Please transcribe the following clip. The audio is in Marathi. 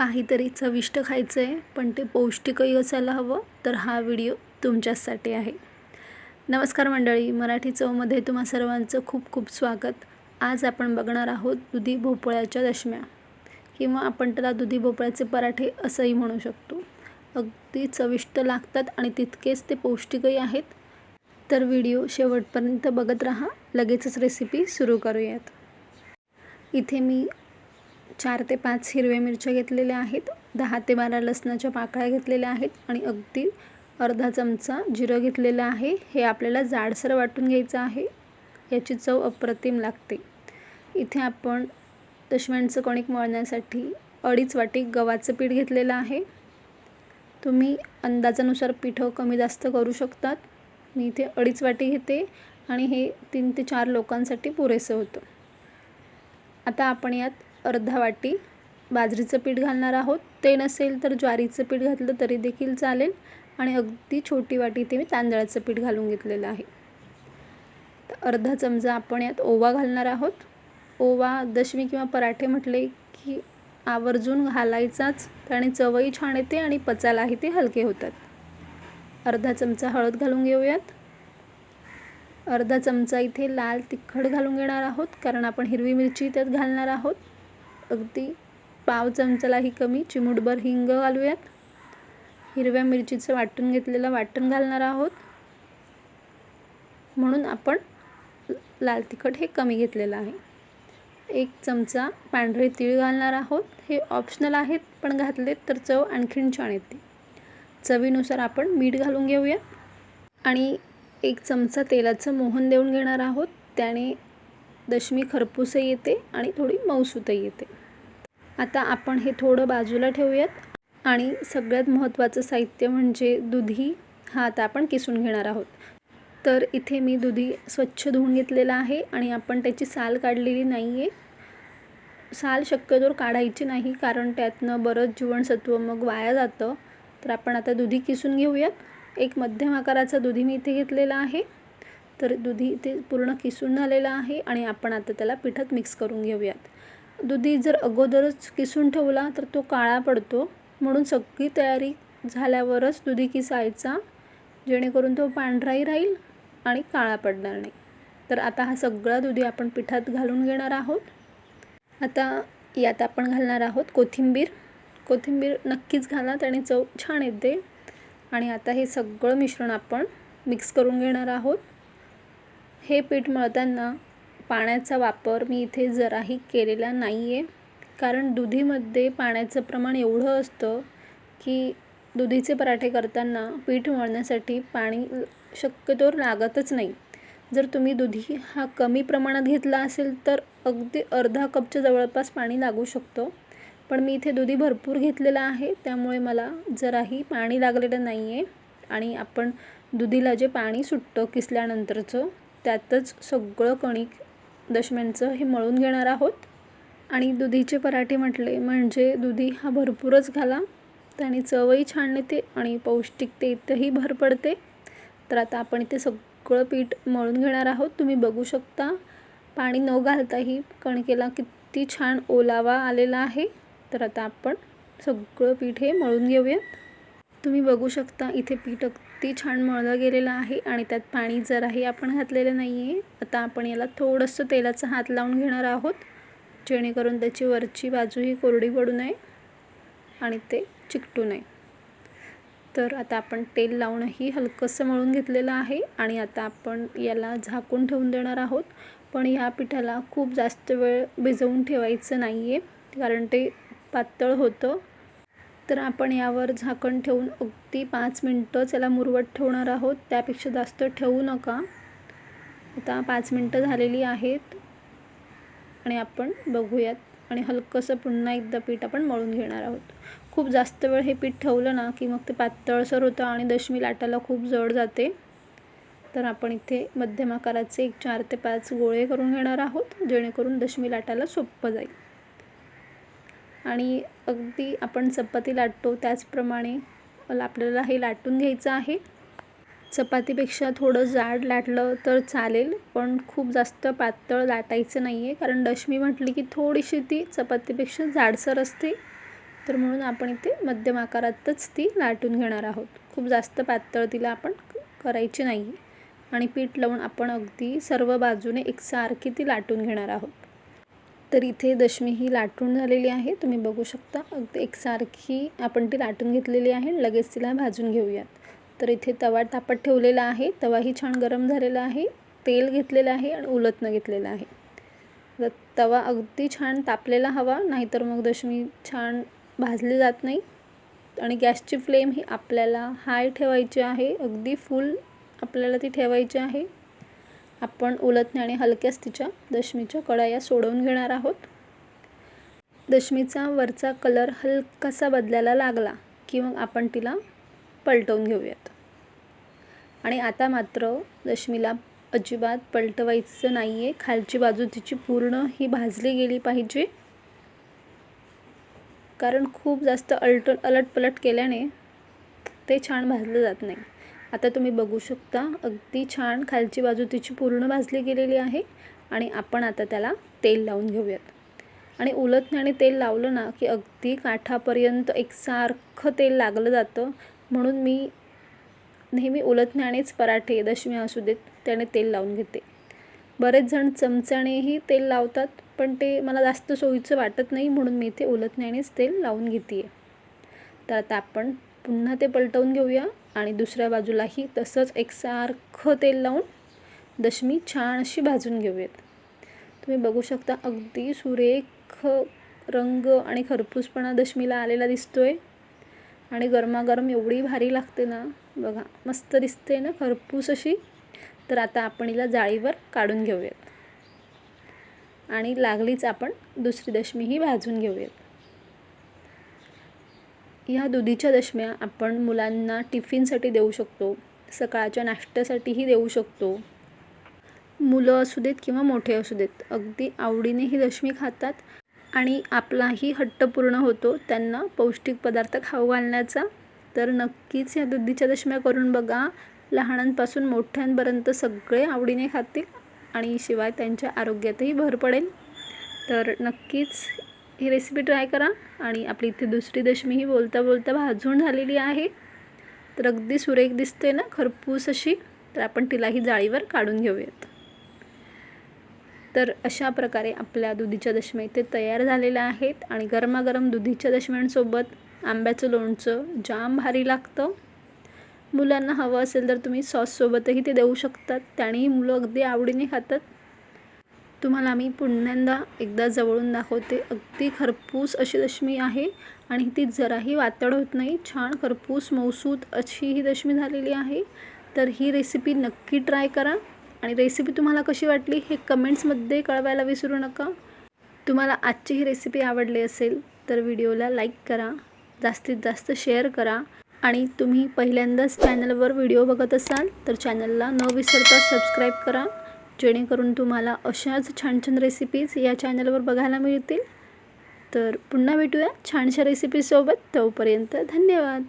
काहीतरी चविष्ट खायचं आहे पण ते पौष्टिकही असायला हवं तर हा व्हिडिओ तुमच्यासाठी आहे. नमस्कार मंडळी मराठी चवमध्ये तुम्हा सर्वांचं खूप खूप स्वागत. आज आपण बघणार आहोत दुधी भोपळ्याच्या दशम्या. किंवा आपण त्याला दुधी भोपळ्याचे पराठे असंही म्हणू शकतो. अगदी चविष्ट लागतात आणि तितकेच ते पौष्टिकही आहेत. तर व्हिडिओ शेवटपर्यंत बघत राहा लगेचच रेसिपी सुरू करूयात. इथे मी चार ते पाच हिरव्या मिरच्या घेतलेल्या आहेत दहा ते बारा लसणाच्या पाकळ्या घेतलेल्या आहेत आणि अगदी अर्धा चमचा जिरं घेतलेलं आहे. हे आपल्याला जाडसर वाटून घ्यायचं आहे. याची चव अप्रतिम लागते. इथे आपण दशम्यांचं कणिक मळण्यासाठी अडीच वाटी गव्हाचं पीठ घेतलेलं आहे. तुम्ही अंदाजानुसार पिठं कमी जास्त करू शकतात. मी इथे अडीच वाटी घेते आणि हे तीन ते चार लोकांसाठी पुरेसं होतं. आता आपण यात अर्धा वाटी बाजरीचं पीठ घालणार आहोत. ते नसेल तर ज्वारीचं पीठ घातलं तरी देखील चालेल. आणि अगदी छोटी वाटी इथे मी तांदळाचं पीठ घालून घेतलेलं आहे. तर अर्धा चमचा आपण यात ओवा घालणार आहोत. ओवा दशमी किंवा पराठे म्हटले की आवर्जून घालायचाच. त्याने चवही छान येते आणि पचायलाही ते हलके होतात. अर्धा चमचा हळद घालून घेऊयात. अर्धा चमचा इथे लाल तिखट घालून घेणार आहोत. कारण आपण हिरवी मिरची त्यात घालणार आहोत. अगदी पाव चमचालाही कमी चिमूटभर हिंग घालूयात. हिरव्या मिरचीचं वाटून घेतलेलं वाटण घालणार आहोत. म्हणून आपण लाल तिखट हे कमी घेतलेलं आहे. एक चमचा पांढरे तीळ घालणार आहोत. हे ऑप्शनल आहेत पण घातलेत तर चव आणखीन छान येते. चवीनुसार आपण मीठ घालून घेऊया आणि एक चमचा तेलाचं मोहन देऊन घेणार आहोत. त्याने दशमी खरपूसही येते आणि थोडी मऊसूतही येते. आता आपण हे थोडं बाजूला ठेवूयात. आणि सगळ्यात महत्त्वाचं साहित्य म्हणजे दुधी हा आता आपण किसून घेणार आहोत. तर इथे मी दुधी स्वच्छ धुवून घेतलेला आहे आणि आपण त्याची साल काढलेली नाही आहे साल शक्यतोवर काढायची नाही कारण त्यातनं बरंच जीवनसत्व मग वाया जातं. तर आपण आता दुधी किसून घेऊयात. एक मध्यम आकाराचा दुधी मी इथे घेतलेला आहे. तर दुधी इथे पूर्ण किसून झालेलं आहे आणि आपण आता त्याला पिठात मिक्स करून घेऊयात. दुधी जर अगोदरच किसून ठेवला तर तो काळा पडतो. म्हणून सगळी तयारी झाल्यावरच दुधी किसायचा जेणेकरून तो पांढराही राहील आणि काळा पडणार नाही. तर आता हा सगळा दुधी आपण पिठात घालून घेणार आहोत. आता यात आपण घालणार आहोत कोथिंबीर. कोथिंबीर नक्कीच घाला त्याने चव छान येते. आणि आता हे सगळं मिश्रण आपण मिक्स करून घेणार आहोत. हे पीठ मळताना पाण्याचा वापर मी इथे जराही केलेला नाही आहे कारण दुधीमध्ये पाण्याचं प्रमाण एवढं असतं की दुधीचे पराठे करताना पीठ मळण्यासाठी पाणी शक्यतोवर लागतच नाही. जर तुम्ही दुधी हा कमी प्रमाणात घेतला असेल तर अगदी अर्धा कपच्या जवळपास पाणी लागू शकतो. पण मी इथे दुधी भरपूर घेतलेला आहे त्यामुळे मला जराही पाणी लागलेलं नाही आहे आणि आपण दुधीला जे पाणी सुटतं किसल्यानंतरचं त्यातच सगळं कणिक दशम्यांचं हे मळून घेणार आहोत. आणि दुधीचे पराठे म्हटले म्हणजे दुधी हा भरपूरच घाला. त्याने चवही छान येते आणि पौष्टिकतेतही भर पडते. तर आता आपण इथे सगळं पीठ मळून घेणार आहोत. तुम्ही बघू शकता पाणी न घालताही कणकेला किती छान ओलावा आलेला आहे. तर आता आपण सगळं पीठ हे मळून घेऊयात. तुम्ही बघू शकता इथे पीठ अगदी छान मळलं गेलेलं आहे आणि त्यात पाणी जराही आपण घातलेलं नाही आहे आता आपण याला थोडंसं तेलाचा हात लावून घेणार आहोत जेणेकरून त्याची वरची बाजू ही कोरडी पडू नये आणि ते चिकटू नये. तर आता आपण तेल लावूनही हलकंसं मळून घेतलेलं आहे आणि आता आपण याला झाकून ठेवून देणार आहोत. पण ह्या पिठाला खूप जास्त वेळ भिजवून ठेवायचं नाही आहे कारण ते पातळ होतं. तर आपण यावर झाकण ठेवून अगदी पाच मिनटंच याला मुरवत ठेवणार आहोत. त्यापेक्षा जास्त ठेवू नका. आता पाच मिनटं झालेली आहेत. आणि आपण बघूयात. आणि हलकंसं पुन्हा एकदा पीठ आपण मळून घेणार आहोत. खूप जास्त वेळ हे पीठ ठेवलं ना की मग ते पातळसर होतं आणि दशमी लाटाला खूप जड जाते. तर आपण इथे मध्यम आकाराचे एक चार ते पाच गोळे करून घेणार आहोत. जेणेकरून दशमी लाटायला सोपं जाईल. आणि अगदी आपण चपाती लाटतो त्याचप्रमाणे आपल्याला हे लाटून घ्यायचं आहे. चपातीपेक्षा थोडं जाड लाटलं तर चालेल पण खूप जास्त पातळ लाटायचं नाही आहे कारण दशमी म्हटली की थोडीशी ती चपातीपेक्षा जाडसर असते. तर म्हणून आपण इथे मध्यम आकारातच ती लाटून घेणार आहोत. खूप जास्त पातळ तिला आपण करायची नाही आणि पीठ लावून आपण अगदी सर्व बाजूने एकसारखी ती लाटून घेणार आहोत. तर इथे दशमी ही लाटून झालेली आहे. तुम्ही बघू शकता अगदी एकसारखी आपण ती लाटून घेतलेली आहे लगेच तिला भाजून घेऊयात. तर इथे तवा तापत ठेवलेला आहे. तवाही छान गरम झालेला आहे. तेल घेतलेलं आहे आणि उलतनं घेतलेलं आहे. तर तवा अगदी छान तापलेला हवा नाहीतर मग दशमी छान भाजली जात नाही. आणि गॅसची फ्लेम ही आपल्याला हाय ठेवायची आहे. अगदी फुल आपल्याला ती ठेवायची आहे. आपण उलटणे आणि हलक्याच तिच्या दशमीच्या कडाया सोडवून घेणार आहोत. दशमीचा वरचा कलर हलकासा बदलायला लागला की मग आपण तिला पलटवून घेऊयात. आणि आता मात्र दशमीला अजिबात पलटवायचं नाही आहे खालची बाजू तिची पूर्ण ही भाजली गेली पाहिजे. कारण खूप जास्त अलट अलटपलट केल्याने ते छान भाजलं जात नाही. आता तुम्ही बघू शकता अगदी छान खालची बाजू तिची पूर्ण भाजली गेलेली आहे आणि आपण आता त्याला तेल लावून घेऊयात. आणि उलटणे तेल लावलं ना की अगदी काठापर्यंत एकसारखं तेल लागलं जातं. म्हणून मी नेहमी उलटण्यानेच पराठे दशमी असू देत त्याने तेल लावून घेते. बरेच जण चमच्यानेही तेल लावतात पण ते मला जास्त सोयीचं वाटत नाही म्हणून मी इथे उलटण्यानेच तेल लावून घेते तर आता आपण पुन्हा ते पलटवून घेऊया. आणि दुसऱ्या बाजूलाही तसंच एकसारखं तेल लावून दशमी छान अशी भाजून घेऊयात. तुम्ही बघू शकता अगदी सुरेख रंग आणि खरपूसपणा दशमीला आलेला दिसतो आहे आणि गरमागरम एवढी भारी लागते ना बघा मस्त दिसते ना खरपूस अशी. तर आता आपण हिला जाळीवर काढून घेऊयात. आणि लागलीच आपण दुसरी दशमीही भाजून घेऊयात. ह्या दुधीच्या दशम्या आपण मुलांना टिफिनसाठी देऊ शकतो. सकाळच्या नाश्त्यासाठीही देऊ शकतो. मुलं असू देत किंवा मोठे असू देत अगदी आवडीने ही दशमी खातात आणि आपलाही हट्ट पूर्ण होतो त्यांना पौष्टिक पदार्थ खाऊ घालण्याचा. तर नक्कीच या दुधीच्या दशम्या करून बघा. लहानांपासून मोठ्यांपर्यंत सगळे आवडीने खातील आणि शिवाय त्यांच्या आरोग्यातही भर पडेल. तर नक्कीच ही रेसिपी ट्राय करा आणि आपली इथे दुसरी दशमी ही बोलता बोलता भाजून झालेली आहे. तर अगदी सुरेख दिसते ना खरपूस अशी. तर आपण तिलाही जाळीवर काढून घेऊयात. तर अशा प्रकारे आपल्या दुधीच्या दशम्या इथे तयार झालेल्या आहेत आणि गरमागरम दुधीच्या दशम्यांसोबत आंब्याचं लोणचं जाम भारी लागतं. मुलांना हवं असेल तर तुम्ही सॉससोबतही ते देऊ शकतात. त्यानेही मुलं अगदी आवडीने खातात. तुम्हाला मी पुण्यांदा एकदा जवळून दाखवते. अगदी खरपूस अशी दशमी आहे आणि ती जराही वातड होत नाही. छान खरपूस मौसूद अशी ही दशमी झालेली आहे. तर ही रेसिपी नक्की ट्राय करा. आणि रेसिपी तुम्हाला कशी वाटली हे कमेंट्समध्ये कळवायला विसरू नका. तुम्हाला आजची ही रेसिपी आवडली असेल तर व्हिडिओला लाईक करा. जास्तीत जास्त शेअर करा. आणि तुम्ही पहिल्यांदाच चॅनलवर व्हिडिओ बघत असाल तर चॅनलला न विसरता सबस्क्राईब करा. जेणेकरून तुम्हाला अशाच छान छान रेसिपीज या चॅनलवर बघायला मिळतील. तर पुन्हा भेटूया छानशा रेसिपीसोबत तोपर्यंत धन्यवाद.